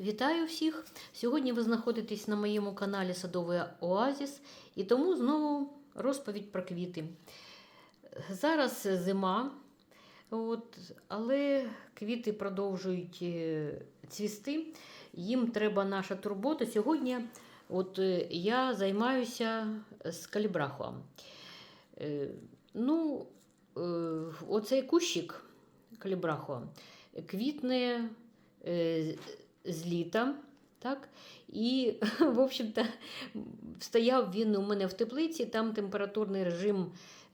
Вітаю всіх! Сьогодні ви знаходитесь на моєму каналі Садовий Оазіс і тому знову розповідь про квіти. Зараз зима, от, але квіти продовжують е, цвісти, їм треба наша турбота. Сьогодні от, е, я займаюся з калібрахом. Е, Ну, оцей кущик калібрахо квітне з літа. Так? І, в общем-то, стояв він у мене в теплиці, там температурний режим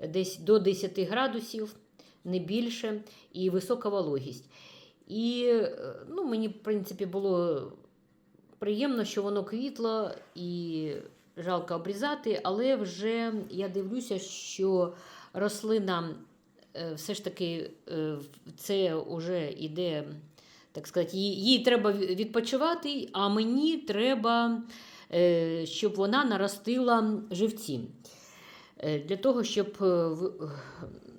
десь до 10 градусів, не більше, і висока вологість. І ну, мені, в принципі, було приємно, що воно квітло і жалко обрізати, але вже я дивлюся, що рослина е, все ж таки е, це вже йде так сказати, їй, треба відпочивати, а мені треба, е, щоб вона наростила живці. Е, Для того, щоб е,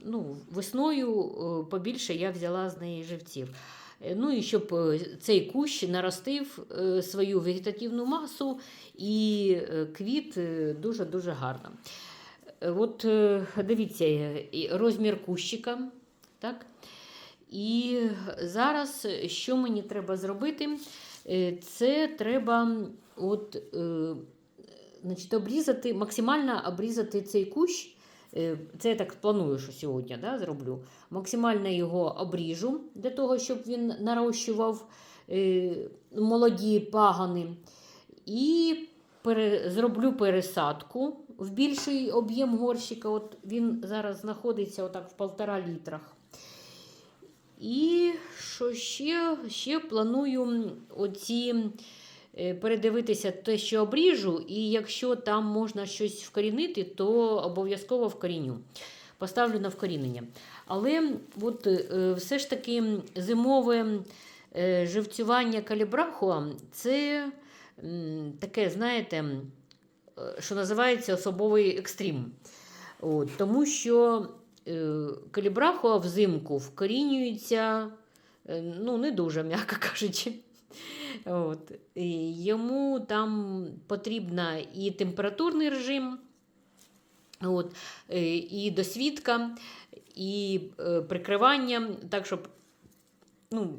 ну, весною побільше я взяла з неї живців. Ну і щоб цей кущ наростив свою вегетативну масу і квіт дуже-дуже гарно. От дивіться, розмір кущика. Так? І зараз що мені треба зробити? Е, Це треба от, е, значить, обрізати, максимально обрізати цей кущ. Е, Це я так планую, що сьогодні да, зроблю. Максимально його обріжу для того, щоб він нарощував е, молоді пагани. І пере, зроблю пересадку в більший об'єм горщика. От він зараз знаходиться отак в полтора літрах. І що ще? Ще планую оці е, передивитися те, що обріжу, і якщо там можна щось вкорінити, то обов'язково вкоріню. Поставлю на вкорінення. Але от, е, все ж таки зимове е, живцювання калібраху це таке, знаєте, що називається особовий екстрім. От, тому що калібрахуа взимку вкорінюється е, ну, не дуже, м'яко кажучи. От. І йому там потрібна і температурний режим, от, е, і досвідка, і е, прикривання, так, щоб ну,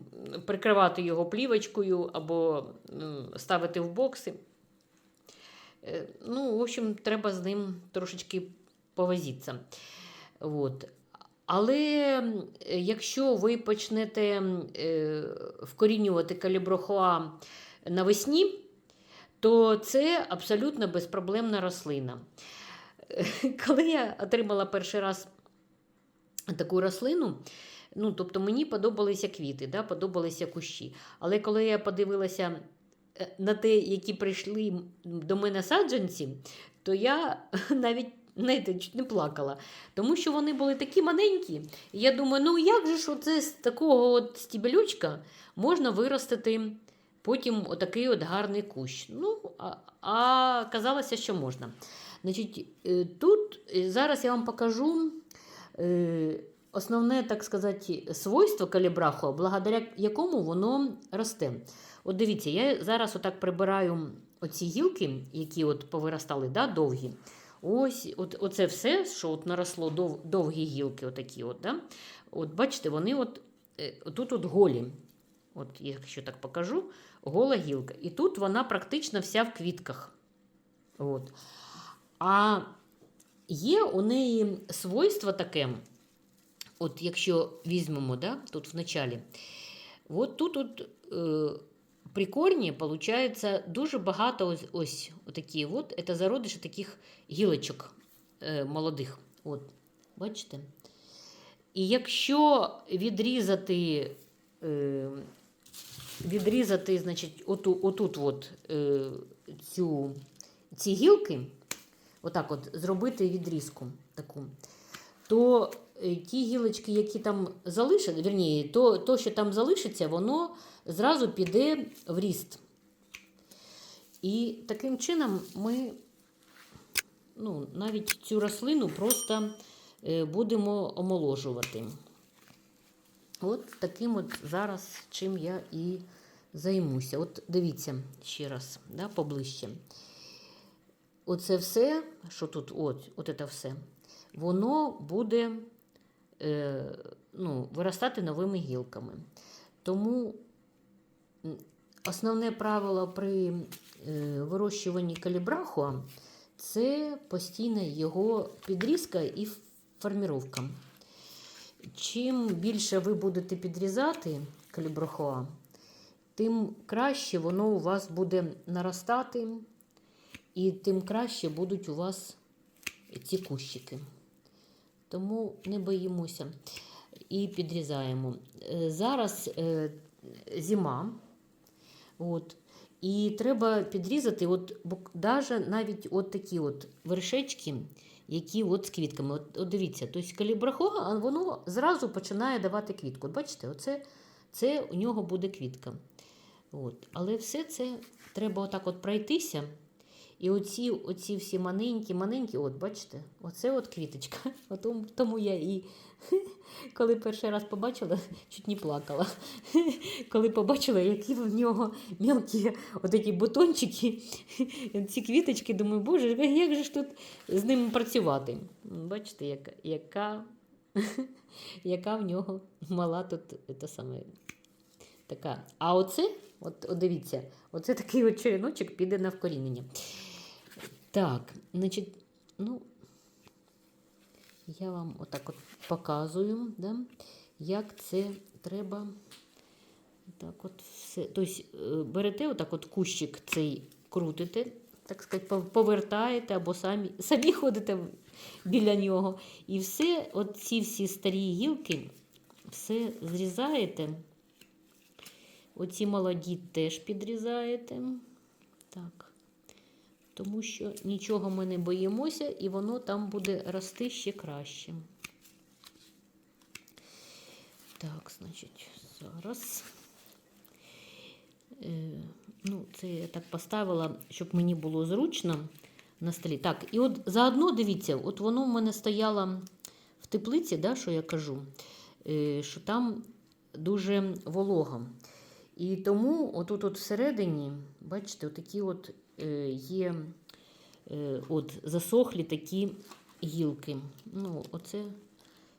прикривати його плівочкою або ставити в бокси. Е, Ну, в общем, треба з ним трошечки повозитися. От. Але якщо ви почнете е, вкорінювати каліброхоа навесні, то це абсолютно безпроблемна рослина. Коли я отримала перший раз таку рослину, ну, тобто мені подобалися квіти, да, подобалися кущі. Але коли я подивилася е, на те, які прийшли до мене саджанці, то я навіть знаєте, не плакала. Тому що вони були такі маленькі. І я думаю, ну як же ж оце з такого от стібелючка можна виростити потім отакий от гарний кущ. Ну, а, а казалося, що можна. Значить, е, тут е, зараз я вам покажу е, основне, так сказати, свойство калібраху, благодаря якому воно росте. От дивіться, я зараз отак прибираю оці гілки, які от повиростали, да, довгі. Ось от, оце все, що от наросло дов, довгі гілки, отакі от, да? от бачите, вони от, е, тут от голі. От, якщо так покажу, гола гілка. І тут вона практично вся в квітках. От. А є у неї свойство таке, от якщо візьмемо, да, тут в началі, от тут от, е, при корні получається дуже багато ось, ось такі от, це зародиші таких гілочок е, молодих. От, бачите? І якщо відрізати, е, відрізати значить, оту, отут от, е, цю, ці гілки, отак от зробити відрізку таку, то ті гілочки, які там залишаться, вірні, то, то, що там залишиться, воно зразу піде в ріст. І таким чином ми ну, навіть цю рослину просто е, будемо омоложувати. От таким от зараз чим я і займуся. От дивіться ще раз, да, поближче. Оце все, що тут, от, от це все, воно буде е, ну, виростати новими гілками. Тому основне правило при е, вирощуванні калібрахуа це постійна його підрізка і форміровка. Чим більше ви будете підрізати калібрахуа, тим краще воно у вас буде наростати, і тим краще будуть у вас ці кущики. Тому не боїмося і підрізаємо. Е, Зараз е, зима. От, і треба підрізати, от, даже навіть от такі от вершечки, які от з квітками. От, от дивіться, тобто калібрахоа, а воно зразу починає давати квітку. От бачите, оце, це у нього буде квітка. От. Але все це треба отак от пройтися. І оці, оці всі маленькі, маленькі, от бачите, оце от квіточка. От тому- я і коли перший раз побачила, чуть не плакала. Коли побачила, які в нього мелкі от такі бутончики, ці квіточки, думаю, боже, як же ж тут з ним працювати? Бачите, яка, яка, яка в нього мала тут та саме, така. А оце, от, от дивіться, оце такий от череночок піде на вкорінення. Так, значить, ну, я вам отак от показую, да, як це треба. Так от все. Тобто е, берете отак от кущик цей крутите, так сказати, повертаєте або самі, самі ходите біля нього. І все, от ці всі старі гілки, все зрізаєте. Оці молоді теж підрізаєте. Так. Тому що нічого ми не боїмося, і воно там буде рости ще краще. Так, значить, зараз. Е, ну, це я так поставила, щоб мені було зручно на столі. Так, і от заодно дивіться, от воно в мене стояло в теплиці, да, що я кажу, е, що там дуже волога. І тому отут от всередині, бачите, отакі от є е, от засохлі такі гілки. Ну, оце,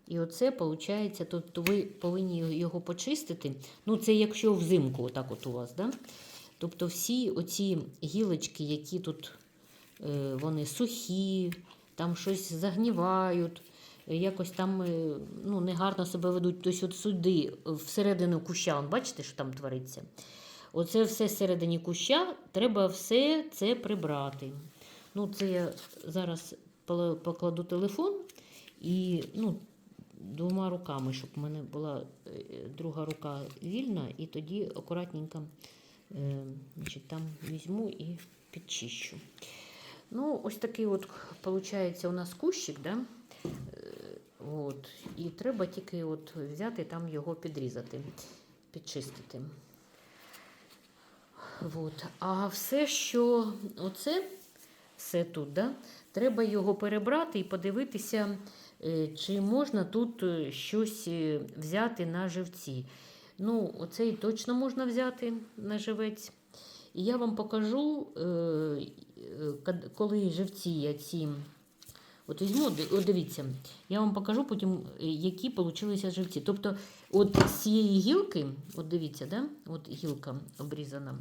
і оце, виходить, тобто ви повинні його почистити. Ну, це якщо взимку, отак от у вас, да? Тобто всі оці гілочки, які тут е, вони сухі, там щось загнівають, е, якось там е, ну, негарно себе ведуть. Тобто от сюди, всередину куща, бачите, що там твориться? Оце все всередині куща, треба все це прибрати. Ну, це я зараз покладу телефон і ну, двома руками, щоб в мене була е, друга рука вільна, і тоді акуратненько е, значить, там візьму і підчищу. Ну, ось такий от, виходить, у нас кущик, да? Е, От, і треба тільки от взяти там його підрізати, підчистити. От. А все, що оце, все тут, да? треба його перебрати і подивитися, е, чи можна тут е, щось е, взяти на живці. Ну, оцей точно можна взяти на живець. І я вам покажу, коли живці я ці. От візьму, дивіться, я вам покажу потім, які получилися живці. Тобто, от з цієї гілки, от дивіться, да? от гілка обрізана.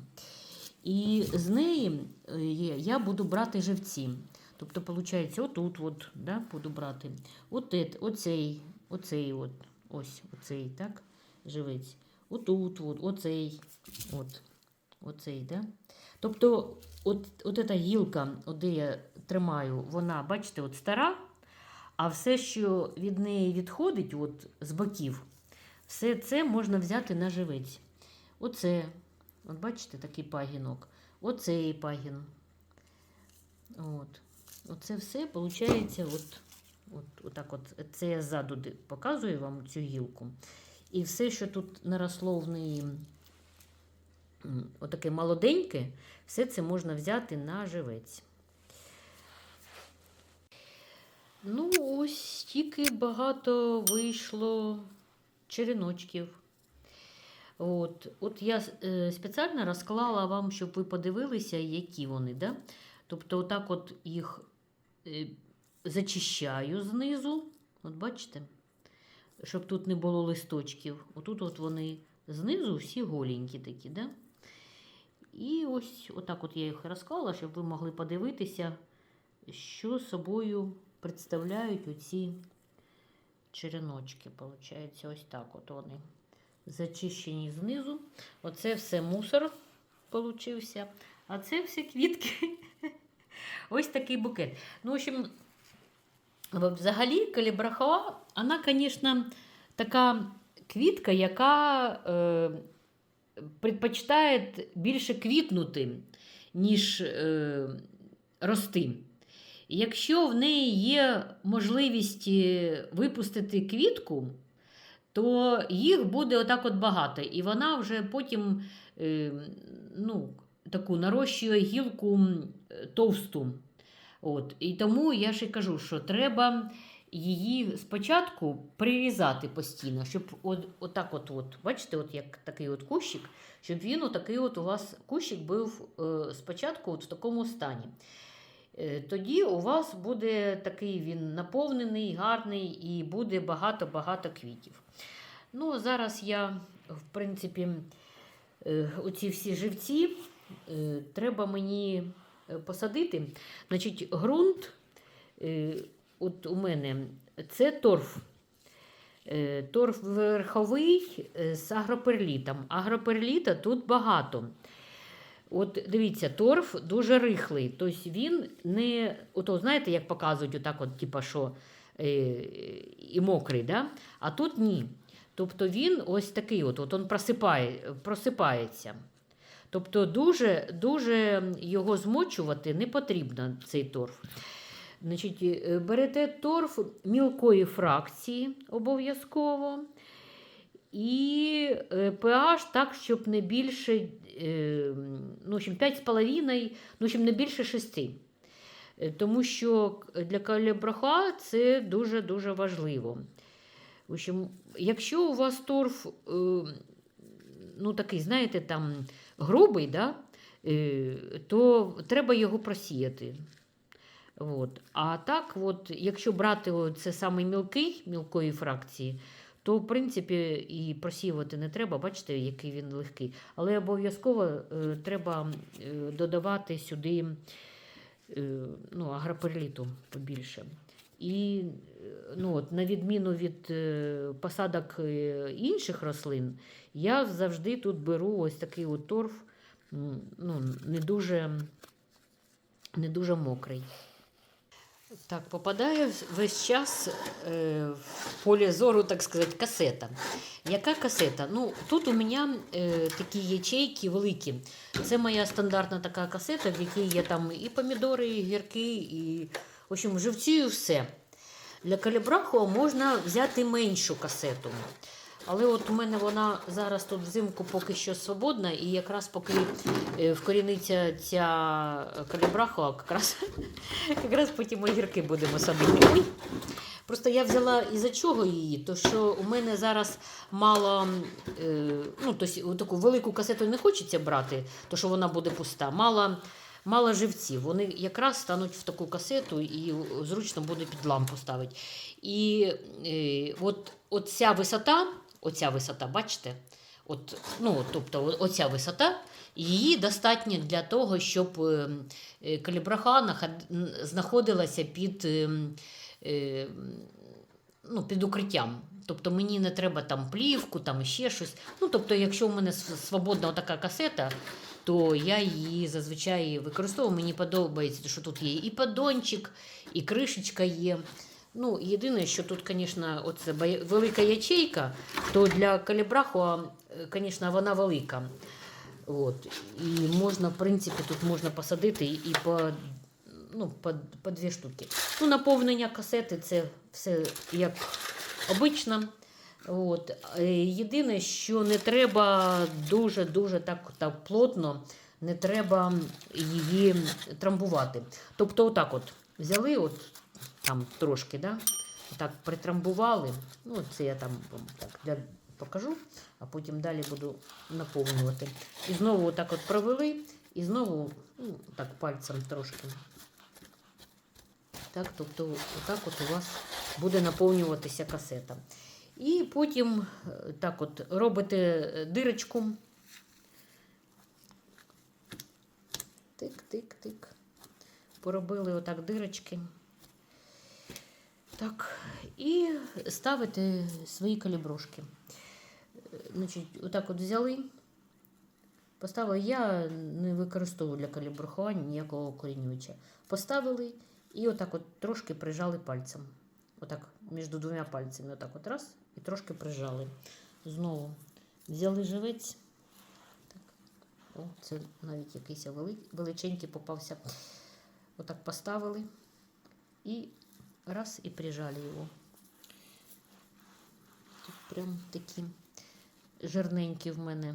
І з неї е, я буду брати живці. Тобто, виходить, отут от, да, буду брати. От оцей, оцей, от, ось оцей, так, живець. Отут, от, оцей, от, оцей, да? Тобто, от, от ця гілка, де я тримаю, вона, бачите, от стара, а все, що від неї відходить, от з боків, все це можна взяти на живець. Оце, от бачите, такий пагінок. Оцей пагін. От. Оце все виходить, от, от, отак от. Це я ззаду показую вам цю гілку. І все, що тут наросло в неї отаке молоденьке, все це можна взяти на живець. Ну, ось тільки багато вийшло череночків. От, от я е, спеціально розклала вам, щоб ви подивилися, які вони. Да? Тобто, отак от їх е, зачищаю знизу. От бачите? Щоб тут не було листочків. Отут от вони знизу всі голенькі такі. Да? І ось отак от я їх розклала, щоб ви могли подивитися, що собою представляють оці череночки. Получається, ось так от вони зачищені знизу. Оце все мусор получився, а це все квітки. Ось такий букет. Ну, в общем, взагалі калібрахоа, вона, звісно, така квітка, яка е, предпочитає більше квітнути, ніж е, рости. Якщо в неї є можливість е, випустити квітку, то їх буде отак от багато. І вона вже потім е, ну, таку нарощує гілку товсту. От. І тому я і кажу, що треба її спочатку прирізати постійно, щоб от, отак от, от, бачите, от як такий от кущик, щоб він отакий от у вас кущик був е, спочатку от в такому стані. Е, Тоді у вас буде такий він наповнений, гарний і буде багато-багато квітів. Ну, зараз я, в принципі, е, оці всі живці е, треба мені посадити. Значить, ґрунт, от у мене це торф. Торф верховий з агроперлітом. Агроперліта тут багато. От дивіться, торф дуже рихлий. Тобто він не, ото, знаєте, як показують, отак, от, типа, що е, і мокрий, да? а тут ні. Тобто він ось такий, от, от він просипає, просипається. Тобто дуже, дуже його змочувати не потрібно, цей торф. Значить, е, берете торф мілкої фракції обов'язково. І е, pH так, щоб не більше е, ну, в общем, 5,5, ну, в общем, не більше 6. Е, Тому що для калібраха це дуже-дуже важливо. В общем, якщо у вас торф, е, ну такий, знаєте, там грубий, да, е, то треба його просіяти. От. А так, от, якщо брати це саме мілкий, мілкої фракції, то в принципі і просіювати не треба, бачите, який він легкий. Але обов'язково е, треба е, додавати сюди е, ну, агроперліту побільше. І ну, от, на відміну від посадок інших рослин, я завжди тут беру ось такий от торф, ну, не дуже, не дуже мокрий. Так, попадає весь час е, в поле зору, так сказати, касета. Яка касета? Ну, тут у мене е, такі ячейки великі. Це моя стандартна така касета, в якій є там і помідори, і гірки, і в общем, живці і все. Для калібраху можна взяти меншу касету. Але от у мене вона зараз тут взимку поки що свободна, і якраз поки е, вкоріниться ця калібрахова, якраз, якраз потім огірки будемо садити. Ой. Просто я взяла із-за чого її, то що у мене зараз мало, е, ну, тобто, таку велику касету не хочеться брати, то що вона буде пуста. Мало, мало живців. Вони якраз стануть в таку касету і зручно буде під лампу ставити. І е, от, от ця висота, оця висота, бачите? От, ну, тобто, оця висота, її достатньо для того, щоб е, е, калібраха знаходилася під, е, ну, під укриттям. Тобто мені не треба там плівку, там ще щось. Ну, тобто, якщо у мене свободна така касета, то я її зазвичай використовую. Мені подобається, що тут є і поддончик, і кришечка є. Ну, єдине, що тут, звісно, оце велика ячейка, то для калібраху, звісно, вона велика. От. І можна, в принципі, тут можна посадити і по, ну, по, по дві штуки. Ну, наповнення касети це все як обично. От. Єдине, що не треба дуже-дуже так, так плотно, не треба її трамбувати. Тобто, отак от взяли, от там трошки, да? так притрамбували. Ну, це я там так для покажу, а потім далі буду наповнювати. І знову отак от провели, і знову ну, так пальцем трошки. Так, тобто, отак от у вас буде наповнюватися касета. І потім е, так от робите е, дирочку. Тик-тик-тик. Поробили отак дирочки. Так, і ставите свої каліброшки. Е, Значить, отак от взяли. Поставили, я не використовую для калібрухування ніякого корінювача. Поставили і отак от трошки прижали пальцем. Отак, між двома пальцями, отак от раз, і трошки прижали. Знову взяли живець. О, це навіть якийсь вели- величенький попався. Отак поставили і раз і прижали його. Тут прям такі жирненькі в мене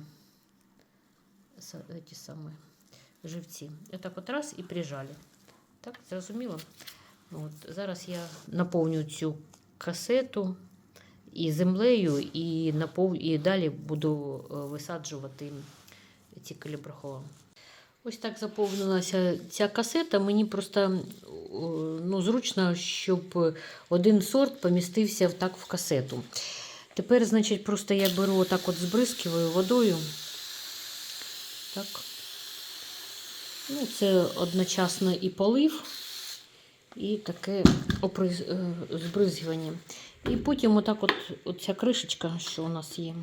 ті самі живці. Отак от раз і прижали. Так, зрозуміло? От, зараз я наповню цю касету і землею, і, напов... і далі буду е, висаджувати ці калібрахова. Ось так заповнилася ця касета. Мені просто ну, зручно, щоб один сорт помістився так в касету. Тепер, значить, просто я беру отак от збризкиваю водою. Так. Ну, це одночасно і полив, і таке оприз- е, збризгування. І потім отак от, от ця кришечка, що у нас є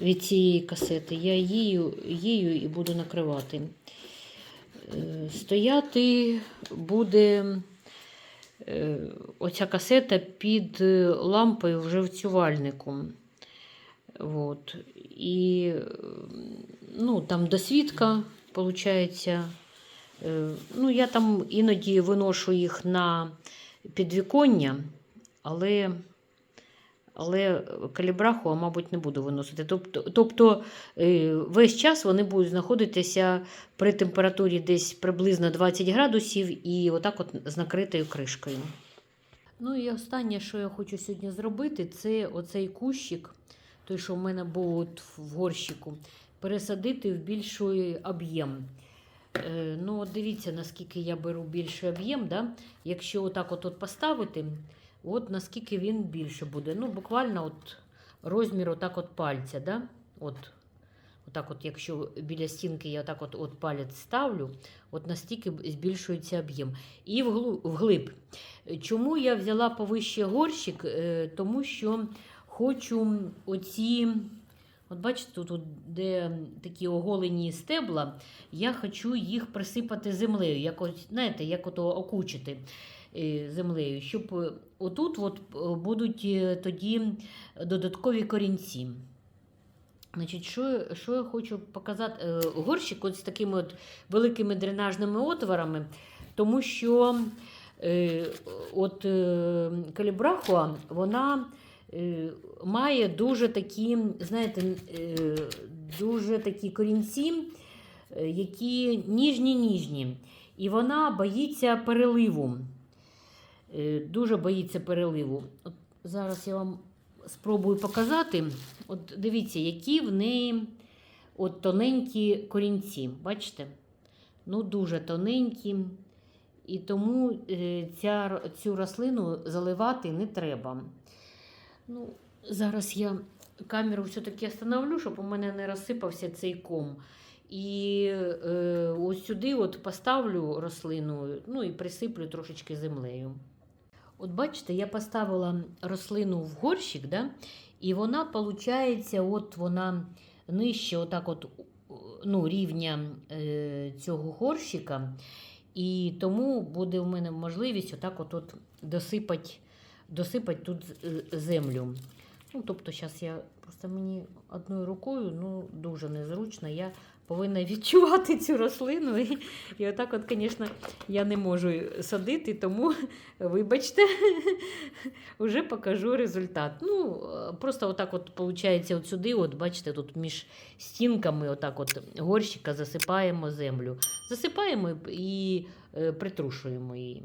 від цієї касети, я її, її і буду накривати. Е, Стояти буде е, оця касета під е, лампою в живцювальнику. Вот. І ну, там досвідка, виходить. Ну, я там іноді виношу їх на підвіконня, але, але калібраху, мабуть, не буду виносити. Тобто, тобто е, весь час вони будуть знаходитися при температурі десь приблизно 20 градусів і отак от з накритою кришкою. Ну і останнє, що я хочу сьогодні зробити, це оцей кущик, той, що в мене був от в горщику, пересадити в більший об'єм. Е, ну, от дивіться, наскільки я беру більший об'єм. Да? Якщо отак от, от поставити, от наскільки він більше буде. Ну, буквально от розмір отак от пальця. Да? От, отак от, якщо біля стінки я отак от, от палець ставлю, от настільки збільшується об'єм. І вглиб. Чому я взяла повище горщик? Е, Тому що хочу оці. От бачите, тут, де такі оголені стебла, я хочу їх присипати землею, як ось, знаєте, як ото окучити землею, щоб е, отут от е, будуть е, тоді додаткові корінці. Значить, що, що я хочу показати? Е, Горщик от з такими от великими дренажними отворами, тому що е, от е, калібрахуа, вона е, має дуже такі, знаєте, е, дуже такі корінці, е, які ніжні-ніжні. І вона боїться переливу. Е, Дуже боїться переливу. От зараз я вам спробую показати. От дивіться, які в неї от тоненькі корінці. Бачите? Ну, дуже тоненькі. І тому е, ця, цю рослину заливати не треба. Ну, зараз я камеру все-таки остановлю, щоб у мене не розсипався цей ком. І е, ось сюди от поставлю рослину, ну і присиплю трошечки землею. От бачите, я поставила рослину в горщик, да? і вона, виходить, от вона нижче отак от, ну, рівня е, цього горщика. І тому буде в мене можливість отак от, от досипати, досипати тут е, землю. Ну, тобто, зараз я просто мені одною рукою ну, дуже незручно. Я повинна відчувати цю рослину. І, і отак, от, звісно, я не можу садити, тому, вибачте, вже покажу результат. Ну, просто отак от, виходить, от сюди, от, бачите, тут між стінками отак от горщика засипаємо землю. Засипаємо і е, притрушуємо її.